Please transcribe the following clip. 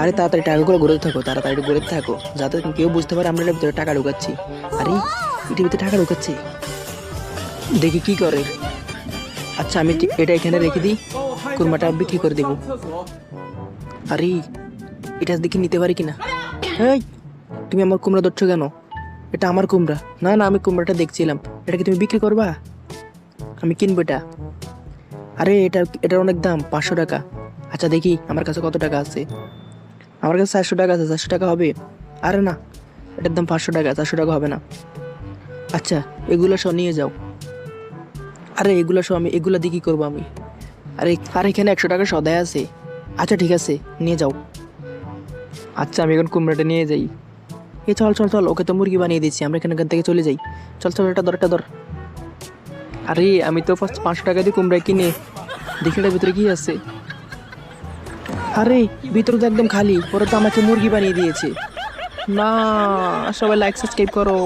আরে তাড়াতাড়ি টাকাগুলো ঘুরতে থাকো, তাড়াতাড়ি ঘুরতে থাকো। যাতে কেউ বুঝতে পারে আমরা ভিতরে টাকা ঢুকাচ্ছি আরে, এটার ভিতরে টাকা ঢুকাচ্ছে দেখি কি করে। আচ্ছা আমি এটা এখানে রেখে দিই, কুরমাটা বিক্রি করে দেবো। আরে, এটা দেখি নিতে পারি কিনা? এই, তুমি আমার কুমড়া ধরছো কেন? এটা আমার কুমড়া। না না, আমি কুমড়াটা দেখছিলাম। এটা কি তুমি বিক্রি করবা? আমি কিনবো এটা। আরে, এটা, এটার অনেক দাম, পাঁচশো টাকা। আচ্ছা দেখি, আমার কাছে কত টাকা আছে? আমার কাছে চারশো টাকা আছে, চারশো টাকা হবে। আরে না, এটার দাম পাঁচশো টাকা, চারশো টাকা হবে না। আচ্ছা এগুলো সব নিয়ে যাও। আরে, এগুলো সব আমি, এগুলো দিয়ে কী করব আমি? আরে, আর এখানে একশো টাকা সদায় আছে। আচ্ছা ঠিক আছে, নিয়ে যাও। আচ্ছা আমি এখন কুমড়াটা নিয়ে যাই। এ, চল চল চল, ওকে তো মুরগি বানিয়ে দিচ্ছি আমরা এখানে এখান থেকে চলে যাই। চল চল, এটা ধর এটা ধর। আরে, আমি তো ফার্স্ট পাঁচশো টাকা দিয়ে কুমড়া কিনে, দেখি ভিতরে কী আছে। আরে, ভিতর তো একদম খালি। ওরা তো আমাকে মুরগি বানিয়ে দিয়েছে। না, সবাই লাইক সাবস্ক্রাইব করো।